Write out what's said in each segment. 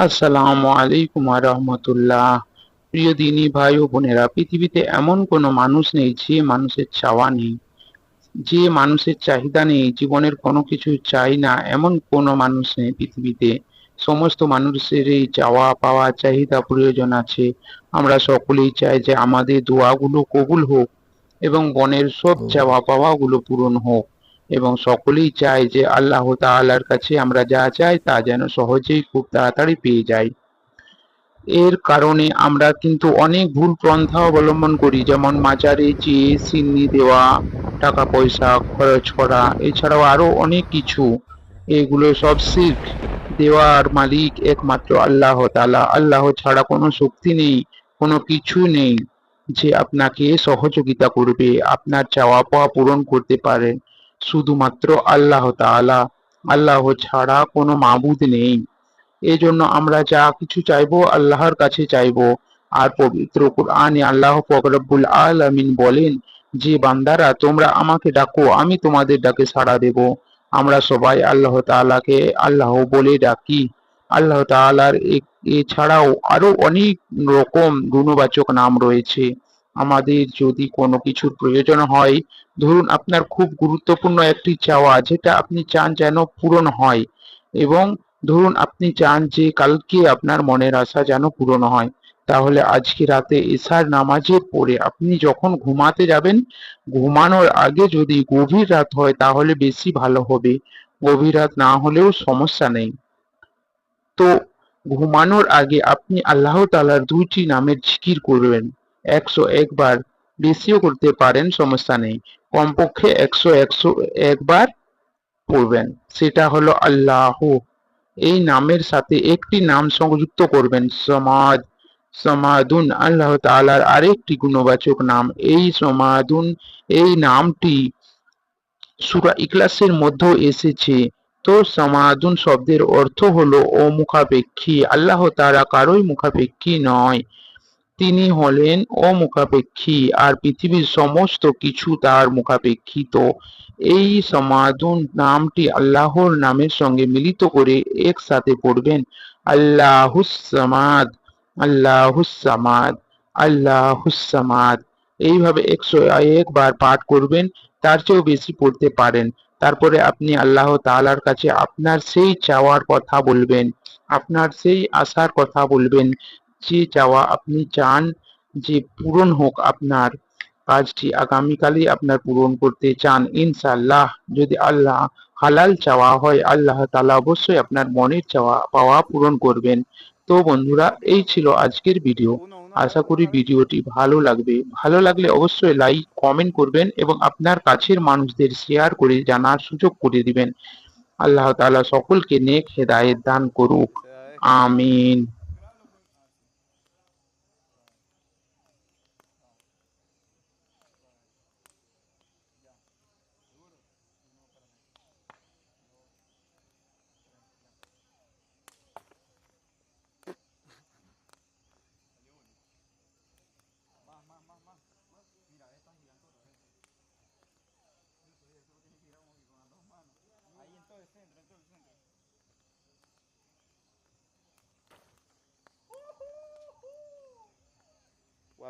আসসালামু আলাইকুম রহমতুল্লাহ। প্রিয় দিনী ভাই ও বোনেরা, পৃথিবীতে এমন কোনো মানুষ নেই যে মানুষের চাওয়া নেই, যে মানুষের চাহিদা নেই, জীবনের কোনো কিছু চাই না, এমন কোনো মানুষ নেই পৃথিবীতে। সমস্ত মানুষের এই চাওয়া পাওয়া, চাহিদা প্রয়োজন আছে। আমরা সকলেই চাই যে আমাদের দোয়াগুলো কবুল হোক এবং বনের সব চাওয়া পাওয়াগুলো পূরণ হোক। এবং সকলেই চায় যে আল্লাহ তাআলার কাছে আমরা যা চাই তা যেন সহজেই খুব তাড়াতাড়ি পেয়ে যাই এর কারণে আমরা কিন্তু অনেক ভুল পন্থা অবলম্বন করি, যেমন মাজারে চেয়ে সিন্নি দেওয়া টাকা পয়সা খরচ করা, এছাড়াও আরও অনেক কিছু। এগুলো সব শির্ক দেওয়ার মালিক একমাত্র আল্লাহ তালা আল্লাহ ছাড়া কোনো শক্তি নেই, কোনো কিছু নেই যে আপনাকে সহযোগিতা করবে, আপনার চাওয়া পাওয়া পূরণ করতে পারেন শুধুমাত্র আল্লাহ তাআলা। আল্লাহ ছাড়া কোনো মাবুদ নেই। এজন্য আমরা যা কিছু চাইব আল্লাহর কাছে চাইব। আর পবিত্র কোরআনে আল্লাহ পাক রব্বুল আলামিন বলেন, যে বান্দারা তোমরা আমাকে ডাকো, আমি তোমাদের ডাকে সাড়া দেব। আমরা সবাই আল্লাহ তাআলাকে আল্লাহ বলে ডাকি। আল্লাহ তাআলার এ- এছাড়াও আরও অনেক রকম গুণবাচক নাম রয়েছে। আমাদের যদি কোনো কিছুর প্রয়োজন হয়, ধরুন আপনার খুব গুরুত্বপূর্ণ একটি চাওয়া, যেটা আপনি চান যেন পূরণ হয় এবং ধরুন আপনি চান যে কালকে আপনার মনের আশা যেন পূরণ হয়, তাহলে আজকে রাতে এশার নামাজের পরে আপনি যখন ঘুমাতে যাবেন, ঘুমানোর আগে যদি গভীর রাত হয়, তাহলে বেশি ভালো হবে। গভীর রাত না হলেও সমস্যা নেই। তো ঘুমানোর আগে আপনি আল্লাহ তাআলার দুইটি নামের জিকির করবেন। একশো একবার বেশিও করতে পারেন, সমস্যা নেই। কমপক্ষে একশো একশো একবার পড়বেন। সেটা হলো আল্লাহ। এই নামের সাথে একটি নাম সংযুক্ত করবেন, সমাদ। সমাদুন, আল্লাহ তাআলার আরেকটি গুণবাচক নাম। এই সমাদুন, এই নামটি সূরা ইখলাসের মধ্যেও এসেছে। তো সমাদুন শব্দের অর্থ হলো অমুখাপেক্ষী। আল্লাহ তাআলা কারোই মুখাপেক্ষী নয়। তিনি হলেন অমুখাপেক্ষী আর পৃথিবীর সমস্ত কিছু তার মুখাপেক্ষিত। এই সমাদুন নামটি আল্লাহর নামের সঙ্গে মিলিত করে একসাথে পড়বেন। আল্লাহুস সামাদ আল্লাহুস সামাদ আল্লাহুস সামাদ। এইভাবে একশো একবার পাঠ করবেন, তার চেয়েও বেশি পড়তে পারেন। তারপরে আপনি আল্লাহ তালার কাছে আপনার সেই চাওয়ার কথা বলবেন, আপনার সেই আশার কথা বলবেন যে চাওয়া আপনি চান যে পূরণ হোক আপনার, কাজটি আগামীকালই আপনার পূরণ করতে চান। ইনশাআল্লাহ, যদি আল্লাহ হালাল চাওয়া হয়, আল্লাহ তাআলা অবশ্যই আপনার মনের চাওয়া পাওয়া পূরণ করবেন। তো বন্ধুরা, এই ছিল আজকের ভিডিও। আশা করি ভিডিওটি ভালো লাগবে। ভালো লাগলে অবশ্যই লাইক, কমেন্ট করবেন এবং আপনার কাছের মানুষদের শেয়ার করে জানার সুযোগ করে দিবেন। আল্লাহ তাআলা সকলকে নেক হেদায়েত দান করুক। আমিন।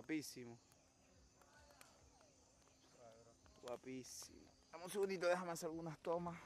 Guapísimo. Guapísimo. Dame un segundito, déjame hacer algunas tomas.